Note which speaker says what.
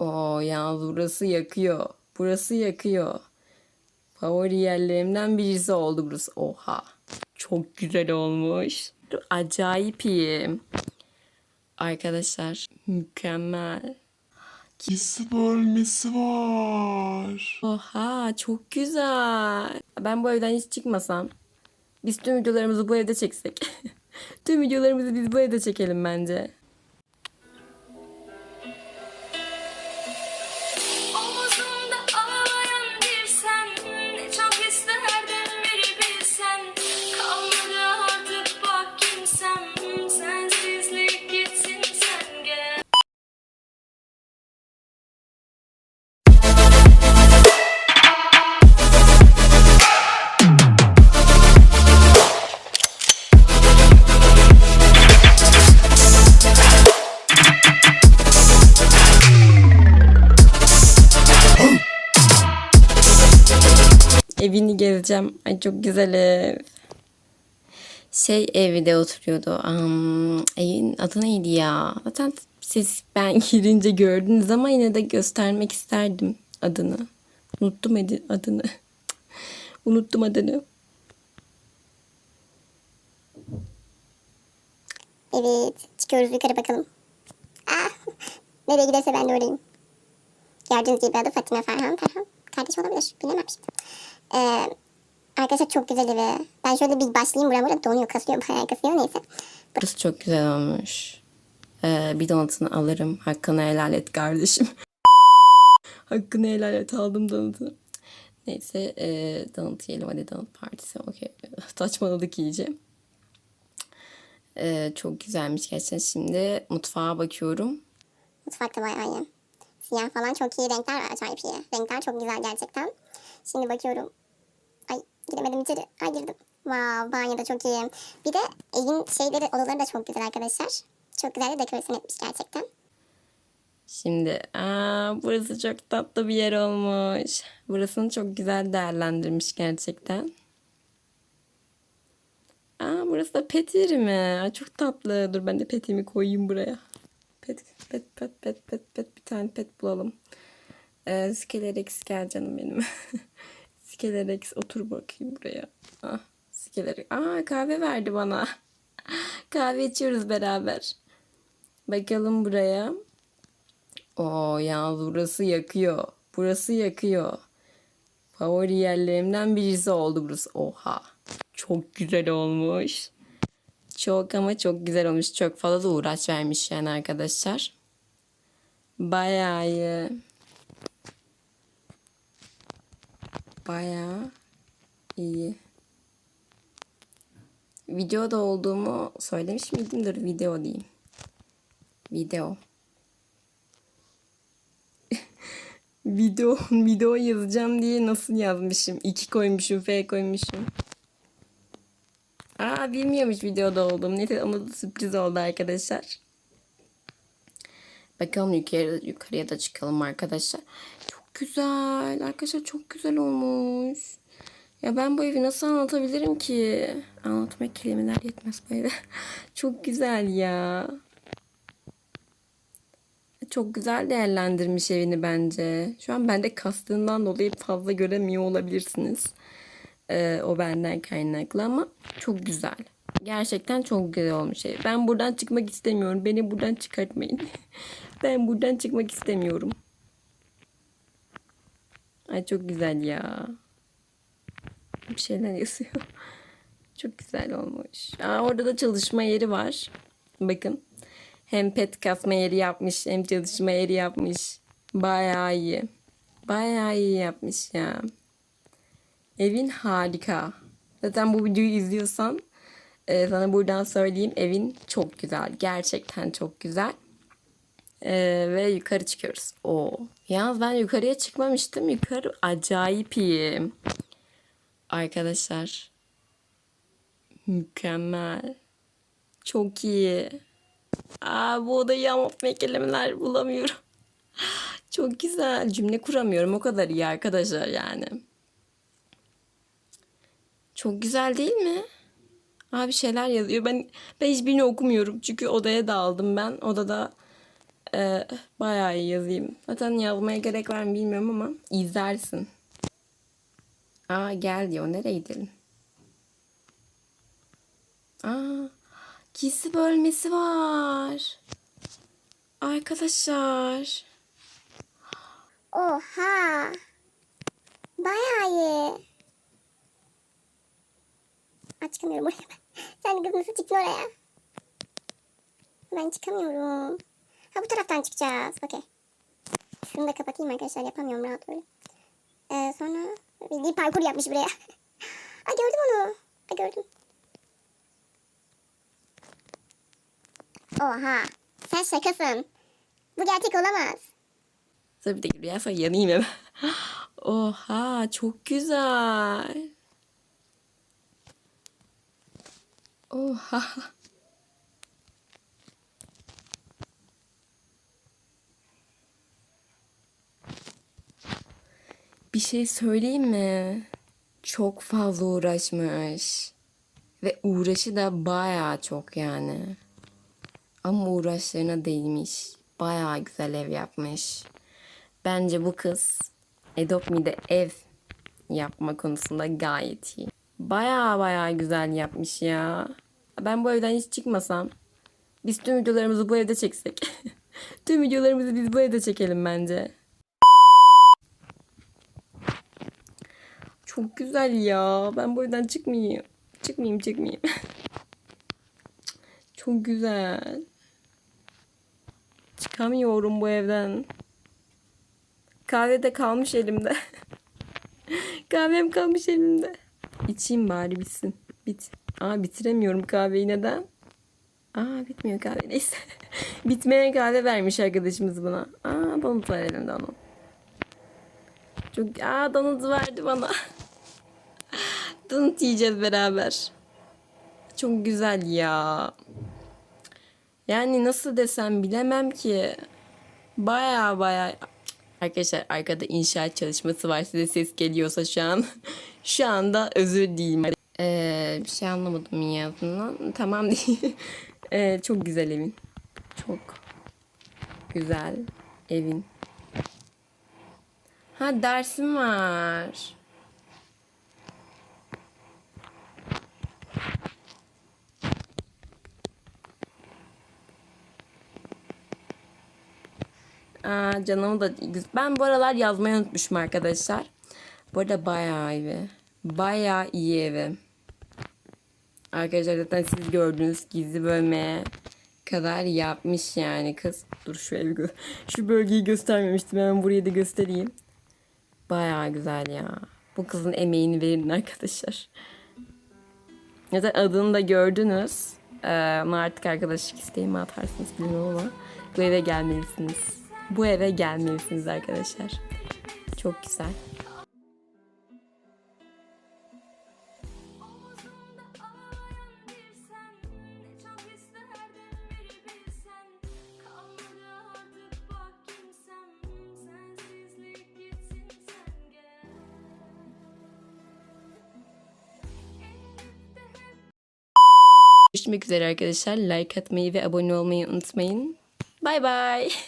Speaker 1: Oo yalnız burası yakıyor. Burası yakıyor. Favori yerlerimden birisi oldu burası. Oha. Çok güzel olmuş. Acayip iyi. Arkadaşlar mükemmel.
Speaker 2: Gizli bölmesi var.
Speaker 1: Oha çok güzel. Ben bu evden hiç çıkmasam. Biz tüm videolarımızı bu evde çeksek. tüm videolarımızı biz bu evde çekelim bence. Evini gezeceğim. Ay çok güzel ev. Şey evde oturuyordu. Um, evin adı neydi ya? Zaten siz ben girince gördünüz ama yine de göstermek isterdim adını. Unuttum adını. Unuttum adını.
Speaker 3: Evet. Çıkıyoruz yukarı bakalım. Ah, nereye giderse ben de oradayım. Gördüğünüz gibi adı Fatime Ferhan. Ferhan kardeş olabilir. Bilemem şimdi. Ee, arkadaşlar çok güzel evi. Ben şöyle bir başlayayım. Buram burada donuyor, kasıyor, bayağı kasıyor. Neyse.
Speaker 1: Burası çok güzel olmuş. Ee, bir donatını alırım. Hakkını helal et kardeşim. Hakkını helal et aldım donatını. Neyse e, donut yiyelim hadi donut partisi. Okey. Saçmaladık iyice. Ee, çok güzelmiş gerçekten. Şimdi mutfağa bakıyorum.
Speaker 3: Mutfakta bayağı iyi. Siyah falan çok iyi. Renkler acayip iyi. Renkler çok güzel gerçekten. Şimdi bakıyorum. Giremedim içeri. Ay girdim. Wow banyo da çok iyi. Bir de evin şeyleri odaları da çok güzel arkadaşlar. Çok güzel de dekorasyon etmiş gerçekten.
Speaker 1: Şimdi aa, burası çok tatlı bir yer olmuş. Burasını çok güzel değerlendirmiş gerçekten. Aa, burası da pet yeri mi? Aa, çok tatlı. Dur ben de petimi koyayım buraya. Pet, pet, pet, pet, pet, pet. Bir tane pet bulalım. Ee, Skelerex gel canım benim. Skelerex otur bakayım buraya. Ah, Skelerex. Aa, kahve verdi bana. kahve içiyoruz beraber. Bakalım buraya. Oo yalnız burası yakıyor. Burası yakıyor. Favori yerlerimden birisi oldu burası. Oha. Çok güzel olmuş. Çok ama çok güzel olmuş. Çok fazla da uğraş vermiş yani arkadaşlar. Bayağı iyi. Bayağı iyi. Videoda olduğumu söylemiş miydim? Dur video diyeyim. Video. video video yazacağım diye nasıl yazmışım? İki koymuşum, F koymuşum. Aa bilmiyormuş videoda olduğum. Neyse ama sürpriz oldu arkadaşlar. Bakalım yukarı, yukarıya da çıkalım arkadaşlar. Güzel. Arkadaşlar çok güzel olmuş. Ya ben bu evi nasıl anlatabilirim ki? Anlatmak kelimeler yetmez bu eve. çok güzel ya. Çok güzel değerlendirmiş evini bence. Şu an bende kastığından dolayı fazla göremiyor olabilirsiniz. Ee, o benden kaynaklı ama çok güzel. Gerçekten çok güzel olmuş ev. Ben buradan çıkmak istemiyorum. Beni buradan çıkartmayın. ben buradan çıkmak istemiyorum. Ay çok güzel ya. Bir şeyler yazıyor. Çok güzel olmuş. Aa, orada da çalışma yeri var. Bakın. Hem pet kasma yeri yapmış hem çalışma yeri yapmış. Bayağı iyi. Bayağı iyi yapmış ya. Evin harika. Zaten bu videoyu izliyorsan e, sana buradan söyleyeyim evin çok güzel. Gerçekten çok güzel. E, ve yukarı çıkıyoruz. Oo. Yalnız ben yukarıya çıkmamıştım. Yukarı acayip iyi. Arkadaşlar. Mükemmel. Çok iyi. Aa, bu odayı anlatmaya kelimeler bulamıyorum. Çok güzel. Cümle kuramıyorum. O kadar iyi arkadaşlar yani. Çok güzel değil mi? Abi şeyler yazıyor. Ben ben hiçbirini okumuyorum. Çünkü odaya daldım ben. Odada Ee, bayağı iyi yazayım. Zaten yazmaya gerek var mı bilmiyorum ama izlersin. Aa gel diyor. Nereye gidelim? Aa gizli bölmesi var. Arkadaşlar.
Speaker 3: Oha. Bayağı iyi. Aa, çıkamıyorum oraya. Sen kız nasıl çıktın oraya? Ben çıkamıyorum. Ha bu taraftan çıkacağız. Okey. Şunu da kapatayım arkadaşlar. Yapamıyorum rahat öyle. Ee, sonra bildiğin parkur yapmış buraya. Aa gördüm onu. Aa gördüm. Oha. Sen şakasın. Bu gerçek olamaz.
Speaker 1: Tabii de rüyasa yanayım hemen. Oha çok güzel. Oha. Bir şey söyleyeyim mi? Çok fazla uğraşmış. Ve uğraşı da bayağı çok yani. Ama uğraşlarına değmiş. Bayağı güzel ev yapmış. Bence bu kız Adopt Me'de ev yapma konusunda gayet iyi. Bayağı bayağı güzel yapmış ya. Ben bu evden hiç çıkmasam biz tüm videolarımızı bu evde çeksek. tüm videolarımızı biz bu evde çekelim bence. Çok güzel ya. Ben bu evden çıkmayayım. Çıkmayayım çıkmayayım. Çok güzel. Çıkamıyorum bu evden. Kahve de kalmış elimde. Kahvem kalmış elimde. İçeyim bari bitsin. Bit. Aa bitiremiyorum kahveyi neden? Aa bitmiyor kahve neyse. Bitmeyen kahve vermiş arkadaşımız buna. Aa donut var elimde onun. Çok aa donut verdi bana. Donut yiyeceğiz beraber. Çok güzel ya. Yani nasıl desem bilemem ki. Baya baya Arkadaşlar arkada inşaat çalışması var. Size ses geliyorsa şu an. şu anda özür dileyim. Ee, bir şey anlamadım ya. Tamam değil. Ee, çok güzel evin. Çok güzel evin. Ha dersim var. Aa, canımı da ben bu aralar yazmayı unutmuşum arkadaşlar. Bu arada bayağı iyi. Bayağı iyi evi. Arkadaşlar zaten siz gördünüz gizli bölmeye kadar yapmış yani kız. Dur şu evi şu bölgeyi göstermemiştim. Hemen burayı da göstereyim. Bayağı güzel ya. Bu kızın emeğini verin arkadaşlar. Zaten adını da gördünüz. Ee, ona artık arkadaşlık isteğimi atarsınız bilmiyorum ama bu eve gelmelisiniz. Bu eve gelmelisiniz arkadaşlar. Çok güzel. Görüşmek üzere arkadaşlar. Like atmayı ve abone olmayı unutmayın. Bay bay.